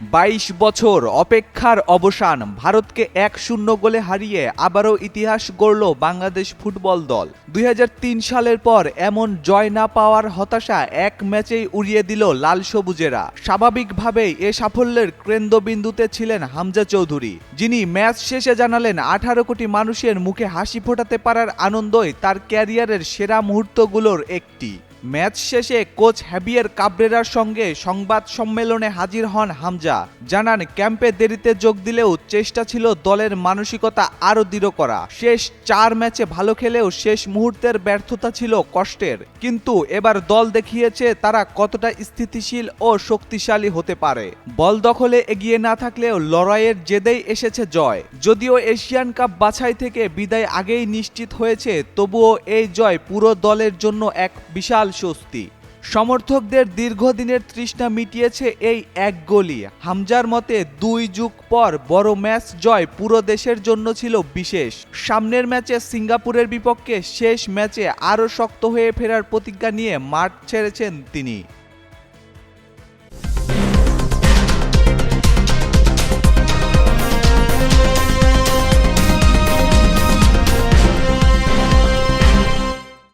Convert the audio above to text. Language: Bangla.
বাইশ বছর অপেক্ষার অবসান, ভারতকে এক শূন্য গোলে হারিয়ে আবারও ইতিহাস গড়ল বাংলাদেশ ফুটবল দল। দুই হাজার তিন সালের পর এমন জয় না পাওয়ার হতাশা এক ম্যাচেই উড়িয়ে দিল লাল সবুজেরা। স্বাভাবিকভাবেই এ সাফল্যের কেন্দ্রবিন্দুতে ছিলেন হামজা চৌধুরী, যিনি ম্যাচ শেষে জানালেন আঠারো কোটি মানুষের মুখে হাসি ফোটাতে পারার আনন্দই তার ক্যারিয়ারের সেরা মুহূর্তগুলোর একটি। ম্যাচ শেষে কোচ হ্যাবিয়ার কাবরেরার সঙ্গে সংবাদ সম্মেলনে হাজির হন হামজা। জানান, ক্যাম্পে দেরিতে যোগ দিলেও চেষ্টা ছিল দলের মানসিকতা আরও দৃঢ় করা। শেষ চার ম্যাচে ভালো খেলেও শেষ মুহূর্তের ব্যর্থতা ছিল কষ্টের। কিন্তু এবার দল দেখিয়েছে তারা কতটা স্থিতিশীল ও শক্তিশালী হতে পারে। বল দখলে এগিয়ে না থাকলেও লড়াইয়ের জেদেই এসেছে জয়। যদিও এশিয়ান কাপ বাছাই থেকে বিদায় আগেই নিশ্চিত হয়েছে, তবুও এই জয় পুরো দলের জন্য এক বিশাল স্বস্তি। সমর্থকদের দীর্ঘদিনের তৃষ্ণা মিটিয়েছে এই এক গোলই। হামজার মতে, দুই যুগ পর বড় ম্যাচ জয় পুরো দেশের জন্য ছিল বিশেষ। সামনের ম্যাচে সিঙ্গাপুরের বিপক্ষে শেষ ম্যাচে আরও শক্ত হয়ে ফেরার প্রতিজ্ঞা নিয়ে মাঠ ছেড়েছেন তিনি।